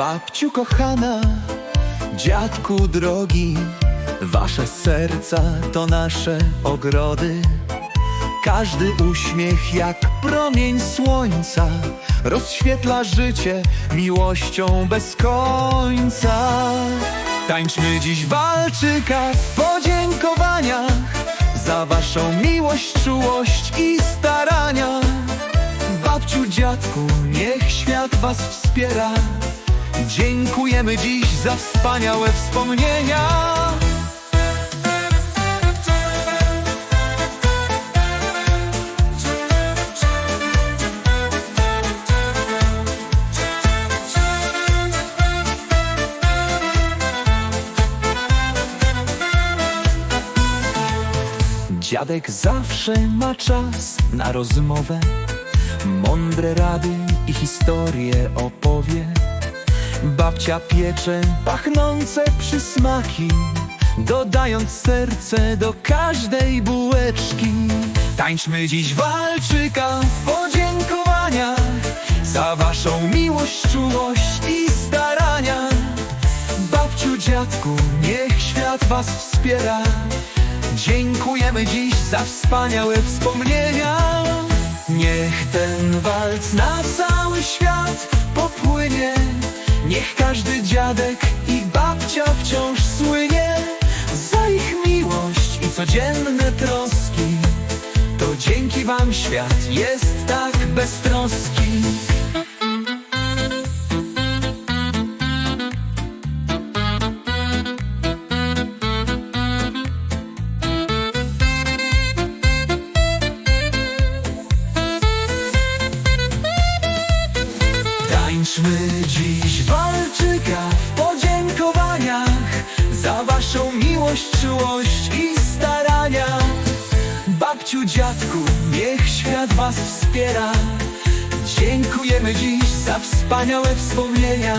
Babciu kochana, dziadku drogi, wasze serca to nasze ogrody. Każdy uśmiech jak promień słońca rozświetla życie miłością bez końca. Tańczmy dziś walczyka w podziękowaniach za waszą miłość, czułość i starania. Babciu, dziadku, niech świat was wspiera. Dziękujemy dziś za wspaniałe wspomnienia. Dziadek zawsze ma czas na rozmowę, mądre rady i historie opowie. Babcia piecze pachnące przysmaki, dodając serce do każdej bułeczki. Tańczmy dziś walczyka w podziękowaniach za waszą miłość, czułość i starania. Babciu, dziadku, niech świat was wspiera. Dziękujemy dziś za wspaniałe wspomnienia. Niech ten walc na cały świat popłynie. Niech każdy dziadek i babcia wciąż słynie za ich miłość i codzienne troski. To dzięki wam świat jest tak beztroski. Tańczmy dziś walczyka w podziękowaniach za waszą miłość, czułość i starania. Babciu, dziadku, niech świat was wspiera. Dziękujemy dziś za wspaniałe wspomnienia.